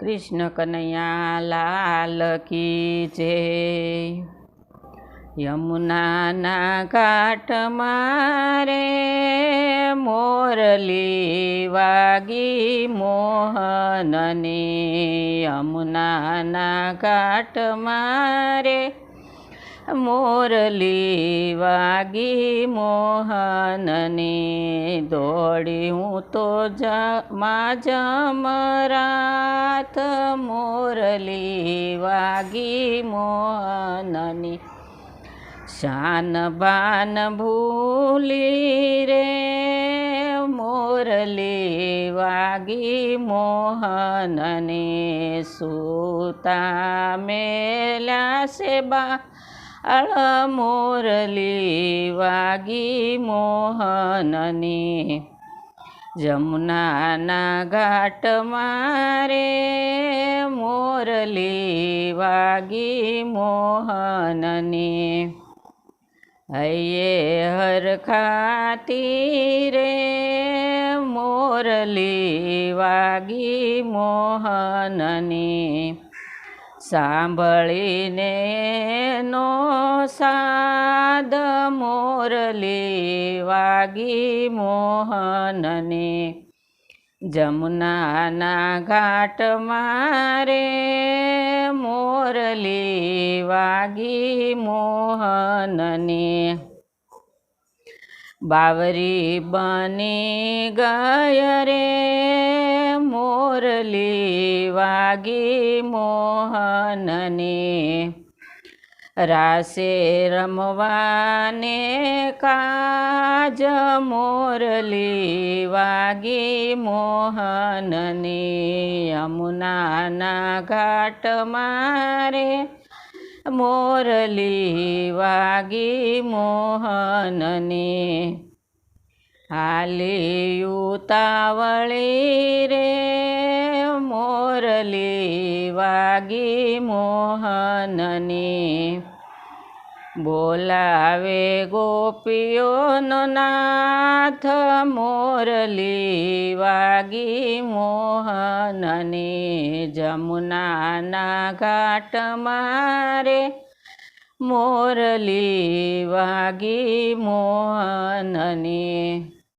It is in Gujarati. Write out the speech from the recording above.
કૃષ્ણ કનૈયા લાલ કી જય. યમુનાના ઘાટ મારે મોરલી વાગી મોહનને. યમુનાના ઘાટ મારે મોરલી વાગી મોહનને. દોડી હું તો જમા જમરાત મોરલી વાગી મોહનની. શાન બાન ભૂલી રે મોરલી વાગી મોહનને. સુતા મેલા છે બા અળ મોરલી વાગી મોહનની. જમુનાના ઘાટ મારે મોરલી વાગી મોહનની. હૈયે હરખાતી રે મોરલી વાગી મોહનની. સાંભળીને નો સાદ મોરલી વાગી મોહનને. જમુનાના ઘાટ મારે મોરલી વાગી મોહનને. બાવરી બની ગય રે મોરલી વાગી મોહનને. રાસે રમવાને કાજ મોરલી વાગી મોહનની યમુનાના ઘાટ મારે મોરલી વાગી મોહનની. હાલી ઉતાવળી રે મોરલી વાગી મોહનને. બોલાવે ગોપીઓનો નાથ મોરલી વાગી મોહનને. જમુનાના ઘાટ મારે મોરલી વાગી મોહનને.